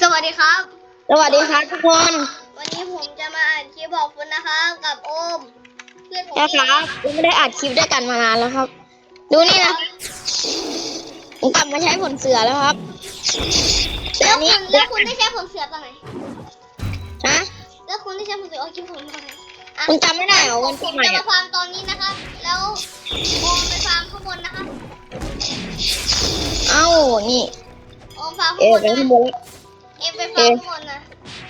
สวัสดีครับ สวัสดีครับทุกคน วันนี้ผมจะมาอ่านคลิปบอกคุณนะครับกับโอมเพื่อนผมนะเองครับยังไม่ได้อัดคลิปด้วยกันมานานแล้วครับ ดูนี่นะผมกลับมาใช้ผลเสือแล้วครับแต่แล้วอันนี้คุณแล้วคุณได้ใช้ผลเสือตอนไหนฮะแล้วคุณได้ใช้ผลเสือเอาคลิปผมตอนไหนอะคุณจำไม่ได้เหรอวันผปีมใหม่จะอะมาฟาร์มตอนนี้นะครับแล้วโอมไปฟาร์มข้างบนนะครับเอ้านี่ โอมฟาร์มเอข้างอบนไปนะข้างบนแล้ว เอ็มไปฟาร์มข้างบนนะ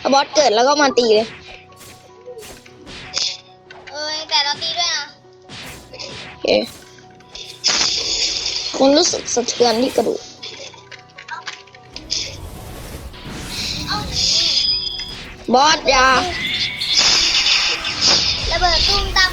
ถ้าบอสเกิดแล้วก็มาตีเลย เออแต่เราตีด้วยนะโอเคคุณรู้สึกสะเทือนที่กระดูกเอาบอสอยาระเบิดตุ้มตาม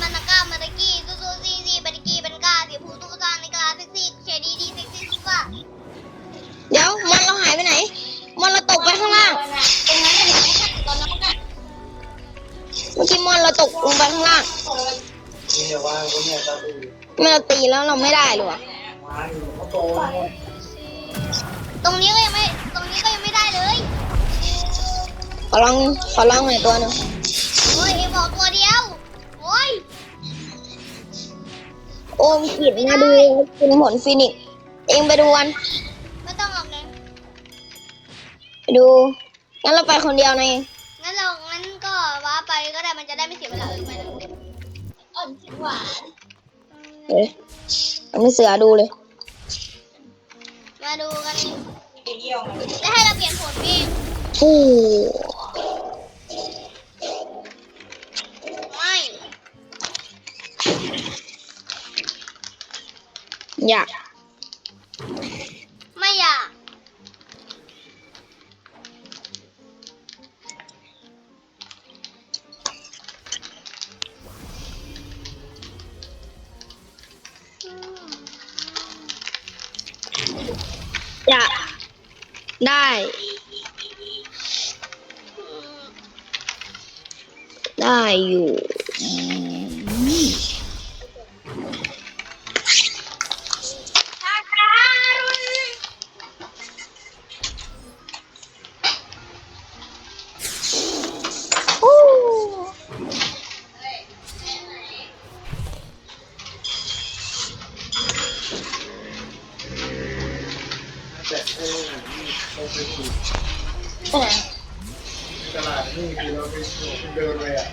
ตกลงไปข้างล่างนี่เนี่ยว่าคนเนี่ยจะอื่นไม่เราตีแล้วเราไม่ได้หรอวะมาอยู่เขาโตเนี่ยตรงนี้ก็ยังไม่ ตรงนี้ก็ยังไม่ได้เลย ขอลอง ขอลองหน่อยตัวหนึงโอ้ยเอ็มบอกตัวเดียว โอ้ย โอมกิดมาดูคุณผลฟินิกซ์เองไปดูวัน ไม่ต้องออกเลยไปดู งั้นเราไปคนเดียวนะเอง จะได้ไม่เสียเวลาเออไปเลยอ่อนหวานเฮ้ยเอาไม่เสือดูเลย มาดูกันแล้วให้เราเปลี่ยนผลพี่ฟู้ไม่อยาก จะได้ ได้อยู่ ฮู้ แต่เออนี่เขาไปถูกเออตลาดนี่คือเราไปเดินเลยอะ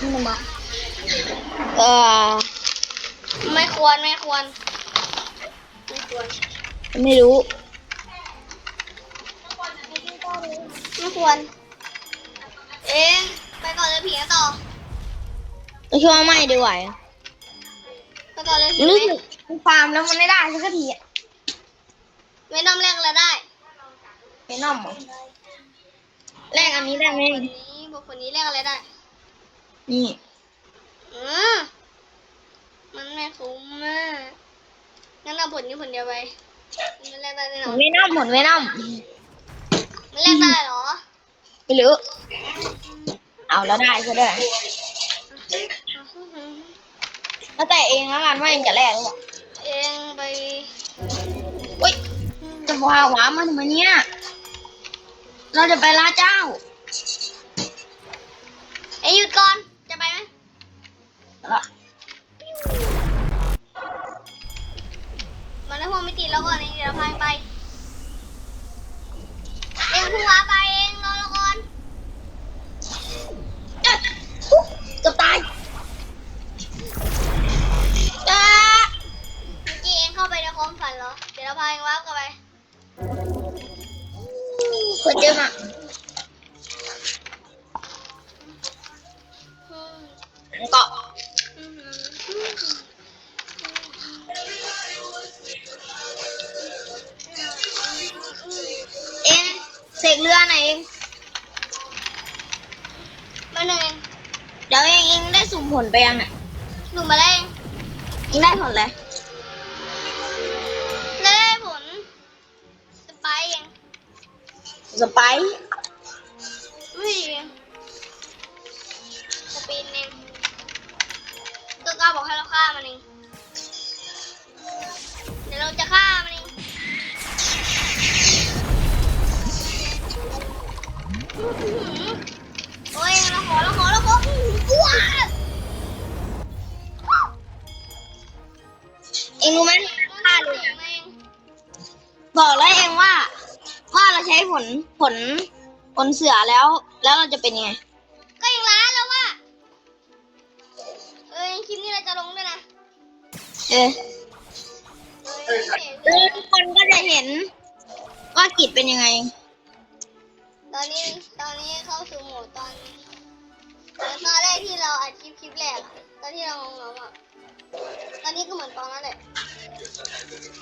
นี่มาเออไม่ควรไม่ควร ไม่ควร ไม่รู้ ไม่ควร เอ๊ะ ไม่คิดว่าไม่ดีกว่าไปก่อนเลยผีรู้ไหมสึกมันฟาร์มแล้วมันไม่ได้สักทีอะไม่น้ำแรกแล้วได้ไม่น่อมเหรอแรกอันนี้ได้ไหมคนนี้บอกคนนี้แรกอะไรได้ นี่อืมมันไม่คุ้มมากงั้นเอาผลนี้ผลเดียวไปมันแรกได้แน่นอนไม่น่อมหมดไม่น่อมมันแรกได้เหรอไม่รู้เอาแล้วได้ซะด้วย แล้วแต่เองแล้วกันว่าเองจะแลกหรือเปล่าเองไปอุ้ยจะพาหวามาทำไมเนี่ย เราจะไปล่าเจ้า เอ้ยหยุดก่อน จะไปไหม เกาะอืมเองเสกเรือไหนอยเองมาหนึ่งเองเดี๋ยวเองเองได้สุ่มผลไปยังเนี่ยหนูมาแล้วเองเองได้ผลอะไรแล้วได้ผลสไปร์เองสไปซ์ไม่ดีเองสปินเอง บอกให้เราฆ่ามันเองเดี๋ยวเราจะฆ่ามันเองอื้อหือโอ้ยเราขอเราขอเราขออื้อหือกลัวเองรู้ไหมมันฆ่าฆ่าเลยเองบอกแล้วเองว่า ว่าเราใช้ผลผลผลเสือแล้ว แล้วเราจะเป็นยังไง เออเอ้ยเออทุกคนก็จะเห็น ว่ากิจเป็นยังไง ตอนนี้ตอนนี้เข้าสู่โหมดตอนเหมือนตอนแรกที่เราอัดคลิปคลิปแรกอะตอนที่เรางงๆอะตอนนี้ก็เหมือนตอนนั้นแหละ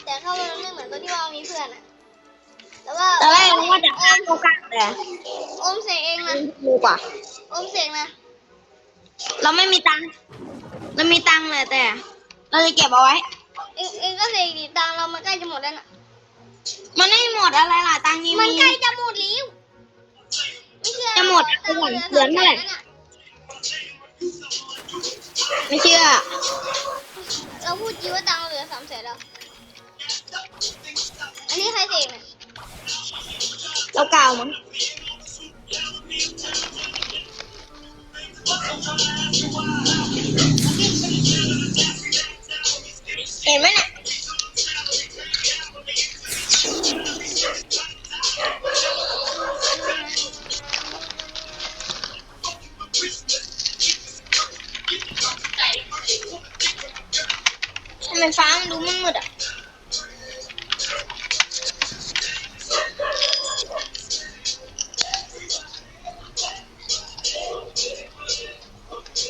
แต่เข้ามันไม่เหมือนตอนที่เรามีเพื่อนอะแต่ว่าตอนแรกเราว่าจะฆ่าโอกาสแต่โอมเสกเองนะดูกว่า โอมเสกนะ เราไม่มีตังค์เรามีตังค์เลยแต่ เราจะเก็บเอาไว้ เองเองก็เสกดีตังค์เรามันใกล้จะหมดแล้วน่ะ มันไม่หมดอะไรล่ะตังค์นี้มันมีใกล้จะหมดแล้วไม่เชื่อจะหมดตังค์เหลือเท่าไหร่สามแสนแล้วน่ะไม่เชื่อ เราพูดจริงว่าตังค์เราเหลือสามแสนแล้ว อันนี้ใครเสกเนี่ยเราเก่ามั้ง ไมฟ้ามันดูมืดๆอะ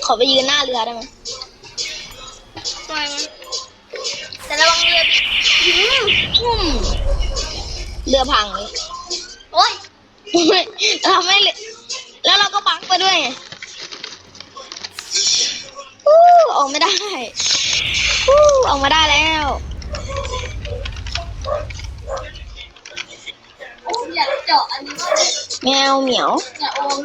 ขอไปยืนหน้าเรือได้ไหมปล่อยมันแต่ระวังเรือบิดอื้ออืมเรือพังเลยโอ้ยเราไม่เรือแล้วเราก็บังไปด้วยไงอู้ออกไม่ได้ อู้ออกมาได้แล้ว อยากเจาะอันนี้ว่าเลยแมวเหมียวอย่าโอม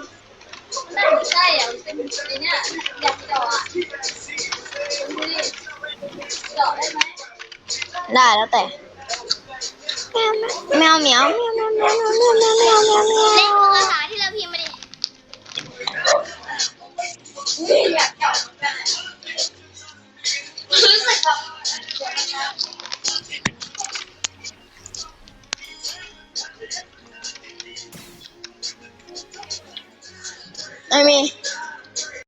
น่าจะใช่อะมันเป็นไอ้เนี่ยอยากเจาะอะดูดิเจาะได้ไหมได้แล้วแต่ แมวเหมียวแมวแมวแมวแมวแมวแมวแมวแมวแมเล่นวภาษาที่เราพิมพ์มา